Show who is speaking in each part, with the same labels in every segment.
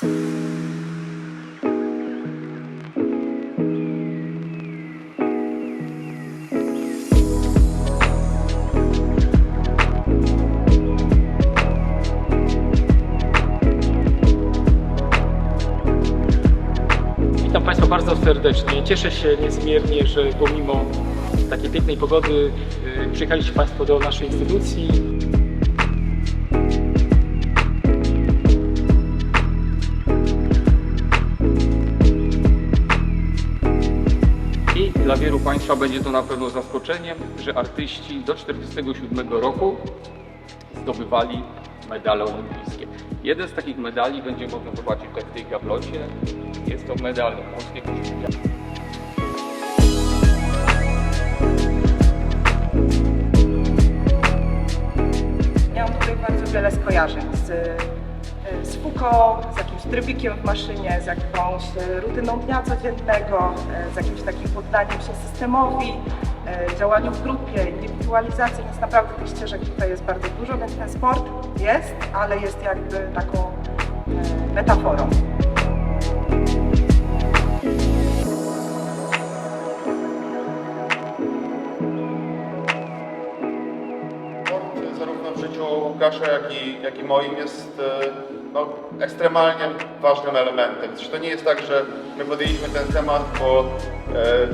Speaker 1: Witam Państwa bardzo serdecznie. Cieszę się niezmiernie, że pomimo takiej pięknej pogody y, przyjechaliście Państwo do naszej instytucji. Dla wielu Państwa będzie to na pewno zaskoczeniem, że artyści do 1947 roku zdobywali medale olimpijskie. Jeden z takich medali będzie można zobaczyć tutaj w tej gablocie. Jest to medal polskiego czempionatu.
Speaker 2: Miałam tutaj bardzo wiele skojarzeń z, z fuko, z jakimś trybikiem w maszynie, z jakąś y, rutyną dnia codziennego, y, z jakimś takim poddaniem się systemowi, y, działaniu w grupie, indywidualizacji, więc naprawdę tych ścieżek tutaj jest bardzo dużo, więc ten sport jest, ale jest jakby taką y, metaforą.
Speaker 3: Zarówno w życiu Łukasza, jak i, jak i moim jest e, no, ekstremalnie ważnym elementem. Zresztą to nie jest tak, że my podjęliśmy ten temat, bo e,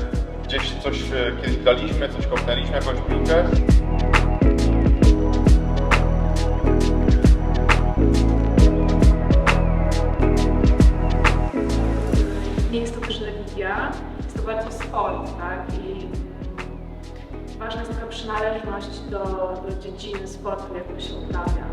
Speaker 3: gdzieś coś e, kiedyś graliśmy, coś kopnęliśmy, jakąś piłkę.
Speaker 4: nie jest to też religia, jest to bardziej sport, tak? Ważna jest taka przynależność do, do dziedziny sportu, jaką się uprawia.